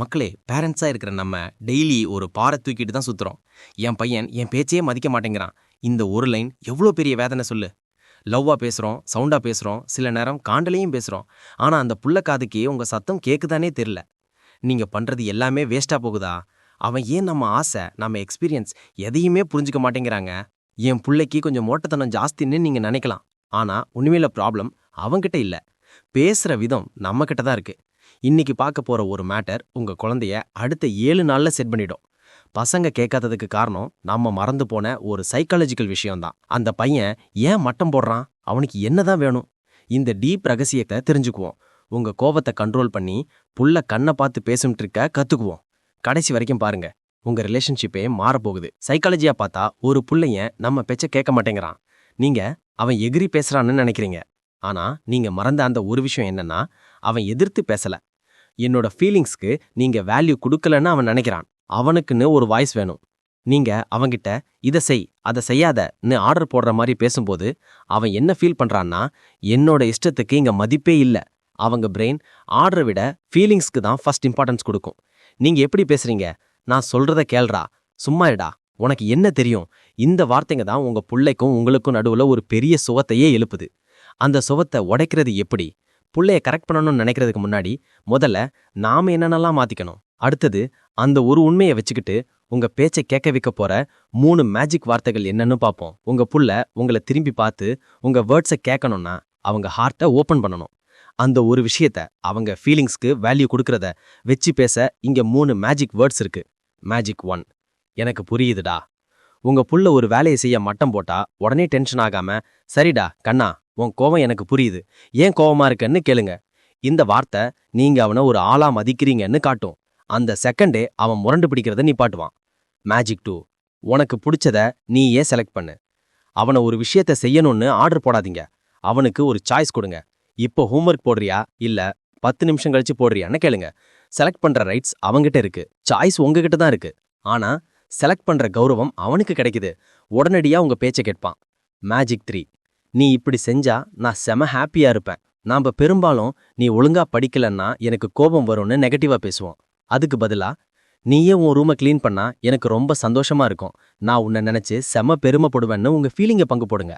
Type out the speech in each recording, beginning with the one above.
மக்களே பேரண்ட்ஸாக இருக்கிற நம்ம டெய்லி ஒரு பாறை தூக்கிட்டு தான் சுற்றுறோம் என் பையன் என் பேச்சையே மதிக்க மாட்டேங்கிறான். இந்த ஒரு லைன் எவ்வளோ பெரிய வேதனை சொல்லு. லவ்வாக பேசுகிறோம் சவுண்டாக பேசுகிறோம் சில நேரம் காண்டலையும் பேசுகிறோம் ஆனால் அந்த புள்ள காதுக்கே உங்கள் சத்தம் கேட்குதானே தெரில நீங்கள் பண்ணுறது எல்லாமே வேஸ்ட்டாக போகுதா? அவன் ஏன் நம்ம ஆசை நம்ம எக்ஸ்பீரியன்ஸ் எதையுமே புரிஞ்சுக்க மாட்டேங்கிறாங்க? என் பிள்ளைக்கு கொஞ்சம் மோட்டத்தனம் ஜாஸ்தின்னு நீங்கள் நினைக்கலாம். ஆனால் உண்மையில் ப்ராப்ளம் அவன்கிட்ட இல்லை. பேசுகிற விதம் நம்மக்கிட்ட தான் இருக்குது இன்னைக்கு பார்க்க போகிற ஒரு மேட்டர் உங்கள் குழந்தைய அடுத்த ஏழு நாளில் செட் பண்ணிடும். பசங்க கேட்காததுக்கு காரணம் நம்ம மறந்து போன ஒரு சைக்காலஜிக்கல் விஷயம்தான். அந்த பையன் ஏன் மட்டம் போடுறான்? அவனுக்கு என்னதான் வேணும்? இந்த டீப் ரகசியத்தை தெரிஞ்சுக்குவோம். உங்கள் கோபத்தை கண்ட்ரோல் பண்ணி புள்ள கண்ணை பார்த்து பேசும்ட்டு இருக்க கற்றுக்குவோம் கடைசி வரைக்கும் பாருங்க. உங்கள் ரிலேஷன்ஷிப்பே மாறப்போகுது. சைக்காலஜியாக பார்த்தா ஒரு பிள்ளைய நம்ம பேச்ச கேட்க மாட்டேங்கிறான். நீங்கள் அவன் எகிரி பேசுகிறான்னு நினைக்கிறீங்க. ஆனால் நீங்கள் மறந்த அந்த ஒரு விஷயம் என்னன்னா அவன் எதிர்த்து பேசலை. என்னோட ஃபீலிங்ஸ்க்கு நீங்க வேல்யூ கொடுக்கலன்னு அவன் நினைக்கிறான். அவனுக்குன்னு ஒரு வாய்ஸ் வேணும். நீங்க அவங்கிட்ட இதை செய் அதை செய்யாதன்னு ஆர்டர் போடுற மாதிரி பேசும்போது அவன் என்ன ஃபீல் பண்றான்னா என்னோட இஷ்டத்துக்கு இங்க மதிப்பே இல்ல. அவங்க பிரெயின் ஆர்டரை விட ஃபீலிங்ஸ்க்கு தான் ஃபர்ஸ்ட் இம்பார்ட்டன்ஸ் கொடுக்கும். நீங்க எப்படி பேசுறீங்க? நான் சொல்றத கேள்றா. சும்மா இடா உனக்கு என்ன தெரியும்? இந்த வார்த்தைங்க தான் உங்க பிள்ளைக்கும் உங்களுக்கும் நடுவுல ஒரு பெரிய சுவத்தையே எழுப்புது. அந்த சுகத்தை உடைக்கிறது எப்படி? புள்ளைய கரெக்ட் பண்ணணும்னு நினைக்கிறதுக்கு முன்னாடி முதல்ல நாம என்னென்னலாம் மாத்திக்கணும்? அடுத்தது அந்த ஒரு உண்மையை வச்சுக்கிட்டு உங்க பேச்சை கேட்க வைக்க போற மூணு மேஜிக் வார்த்தைகள் என்னன்னு பார்ப்போம். உங்க புள்ள உங்களை திரும்பி பார்த்து உங்க வேர்ட்ஸை கேட்கணும்னா அவங்க ஹார்ட்டை ஓப்பன் பண்ணணும். அந்த ஒரு விஷயத்த அவங்க ஃபீலிங்ஸ்க்கு வேல்யூ கொடுக்கறத வச்சு பேச இங்க மூணு மேஜிக் வேர்ட்ஸ் இருக்கு. மேஜிக் ஒன் எனக்கு புரியுதுடா. உங்க புள்ள ஒரு வேலையை செய்ய மட்டம் போட்டா உடனே டென்ஷன் ஆகாம சரிடா கண்ணா உன் கோவம் எனக்கு புரியுது. ஏன் கோவமா இருக்கன்னு கேளுங்க. இந்த வார்த்தை நீங்க அவனை ஒரு ஆளா மதிக்கிறீங்கன்னு காட்டும். அந்த செகண்டே அவன் முரண்டு பிடிக்கிறத நிப்பாட்டுவான் மேஜிக் டூ உனக்கு பிடிச்சத நீ ஏன் செலக்ட் பண்ணு. அவனை ஒரு விஷயத்த செய்யணும்னு ஆர்டர் போடாதீங்க. அவனுக்கு ஒரு சாய்ஸ் கொடுங்க. இப்போ ஹோம்ஒர்க் போடுறியா? இல்ல பத்து நிமிஷம் கழிச்சு போடுறியான்னு கேளுங்க. செலக்ட் பண்ற ரைட்ஸ் அவங்கிட்ட இருக்கு. சாய்ஸ் உங்ககிட்ட தான் இருக்கு. ஆனா செலக்ட் பண்ற கௌரவம் அவனுக்கு கிடைக்குது. உடனடியா உங்க பேச்சை கேட்பான். மேஜிக் த்ரீ நீ இப்படி செஞ்சா நான் செம ஹாப்பியா இருப்பேன். நாம பெரும்பாலும் நீ ஒழுங்கா படிக்கலன்னா எனக்கு கோபம் வரும்னு நெகட்டிவா பேசுவோம். அதுக்கு பதிலா நீயே உன் ரூமை க்ளீன் பண்ணா எனக்கு ரொம்ப சந்தோஷமா இருக்கும். நான் உன்னை நினைச்சு செம பெருமைப்படுவேன்னு உங்க ஃபீலிங்கை பங்கு போடுங்க.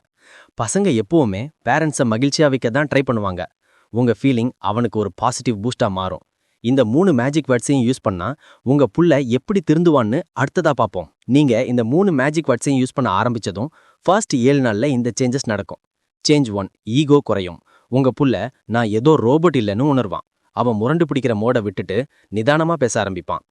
பசங்க எப்பவுமே பேரண்ட்ஸை மகிழ்ச்சியா வைக்க தான் ட்ரை பண்ணுவாங்க. உங்க ஃபீலிங் அவனுக்கு ஒரு பாசிட்டிவ் பூஸ்டா மாறும். இந்த மூணு மேஜிக் வேர்ட்ஸையும் யூஸ் பண்ணா உங்க புள்ள எப்படி திருந்துவான்னு அடுத்ததா பார்ப்போம் நீங்க இந்த மூணு மேஜிக் வேர்ட்ஸையும் யூஸ் பண்ண ஆரம்பிச்சதும் ஃபர்ஸ்ட் ஏழு நாள்ல இந்த சேஞ்சஸ் நடக்கும். சேஞ்ச் ஒன் ஈகோ குறையும். உங்க புள்ள நான் ஏதோ ரோபோட் இல்லைன்னு உணர்வான். அவன் முரண்டு பிடிக்கிற மோட விட்டுட்டு நிதானமா பேச ஆரம்பிப்பான்.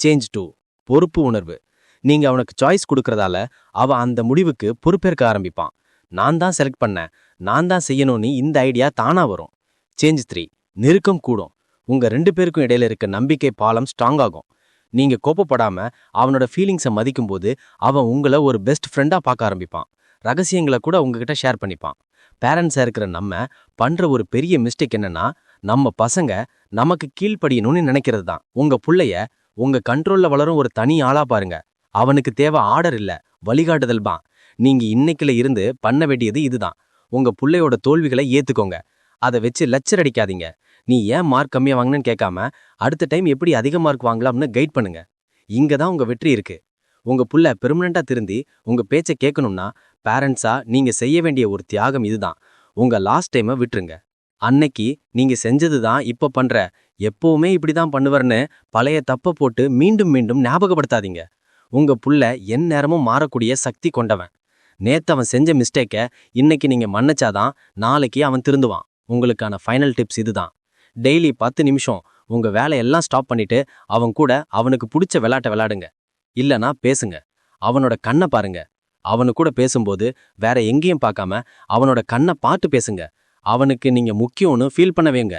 சேஞ்ச் டூ பொறுப்பு உணர்வு. நீங்க அவனுக்கு சாய்ஸ் கொடுக்கறதால அவன் அந்த முடிவுக்கு பொறுப்பேற்க ஆரம்பிப்பான். நான் தான் செலக்ட் பண்ணேன். நான் தான் செய்யணும்னு இந்த ஐடியா தானா வரும். சேஞ்ச் த்ரீ நெருக்கம் கூடும். உங்க ரெண்டு பேருக்கும் இடையில இருக்க நம்பிக்கை பாலம் ஸ்ட்ராங் ஆகும். நீங்க கோப்பப்படாம அவனோட ஃபீலிங்ஸை மதிக்கும்போது அவன் உங்களை ஒரு பெஸ்ட் ஃப்ரெண்டா பார்க்க ஆரம்பிப்பான். ரகசியங்களை கூட உங்ககிட்ட ஷேர் பண்ணிப்பான். பேரண்ட்ஸாக இருக்கிற நம்ம பண்ற ஒரு பெரிய மிஸ்டேக் என்னன்னா நம்ம பசங்க நமக்கு கீழ்ப்படியணும்னு நினைக்கிறது தான். உங்க புள்ளைய உங்க கண்ட்ரோல்ல வளரும் ஒரு தனி ஆளா பாருங்க. அவனுக்கு தேவை ஆர்டர் இல்ல வழிகாட்டுதல் தான். நீங்க இன்னைக்குல இருந்து பண்ண வேண்டியது இதுதான் உங்க புள்ளையோட தோல்விகளை ஏத்துக்கோங்க. அதை வச்சு லெச்சர் அடிக்காதீங்க. நீ ஏன் மார்க் கம்மியா வாங்கினு கேட்காம அடுத்த டைம் எப்படி அதிக மார்க் வாங்கலாம்னு கைட் பண்ணுங்க. இங்க தான் உங்க வெற்றி இருக்கு. உங்க புள்ள பெர்மனண்ட்டாக திருந்தி உங்க பேச்சை கேட்கணும்னா பேரண்ட்ஸாக நீங்க செய்ய வேண்டிய ஒரு தியாகம் இதுதான். உங்க லாஸ்ட் டைமை விட்டுருங்க. அன்னைக்கு நீங்க செஞ்சது தான் இப்ப பண்ற. எப்போவுமே இப்படி தான் பண்ணுவர்னு பழைய தப்ப போட்டு மீண்டும் மீண்டும் ஞாபகப்படுத்தாதீங்க. உங்க புள்ள என் நேரமும் மாறக்கூடிய சக்தி கொண்டவன். நேத்து அவன் செஞ்ச மிஸ்டேக்க இன்னைக்கு நீங்க மன்னிச்சாதான் நாளைக்கு அவன் திருந்துவான். உங்களுக்கான ஃபைனல் டிப்ஸ் இதுதான். டெய்லி பத்து நிமிஷம் உங்க வேலையெல்லாம் ஸ்டாப் பண்ணிட்டு அவன் கூட அவனுக்கு பிடிச்ச விளையாட்டை விளையாடுங்க. இல்லனா பேசுங்க. அவனோட கண்ணை பாருங்க. அவனு கூட பேசும்போது வேற எங்கேயும் பார்க்காம அவனோட கண்ணை பார்த்து பேசுங்க. அவனுக்கு நீங்க முக்கியம்னு ஃபீல் பண்ணவேங்க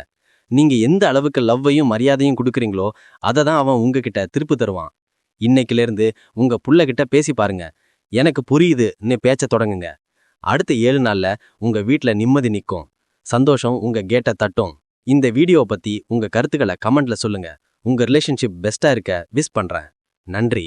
நீங்க எந்த அளவுக்கு லவ்வையும் மரியாதையும் கொடுக்குறீங்களோ அதை தான் அவன் உங்ககிட்ட திருப்பு தருவான். இன்னைக்கிலேருந்து உங்க புள்ளகிட்ட பேசி பாருங்க. எனக்கு புரியுதுன்னு பேச்ச தொடங்குங்க. அடுத்த ஏழு நாள்ல உங்க வீட்டில் நிம்மதி நிற்கும் சந்தோஷம் உங்க கேட்டை தட்டும். இந்த வீடியோ பத்தி உங்க கருத்துக்களை கமெண்ட்ல சொல்லுங்க. உங்க ரிலேஷன்ஷிப் பெஸ்டா இருக்க விஷ் பண்றேன். நன்றி.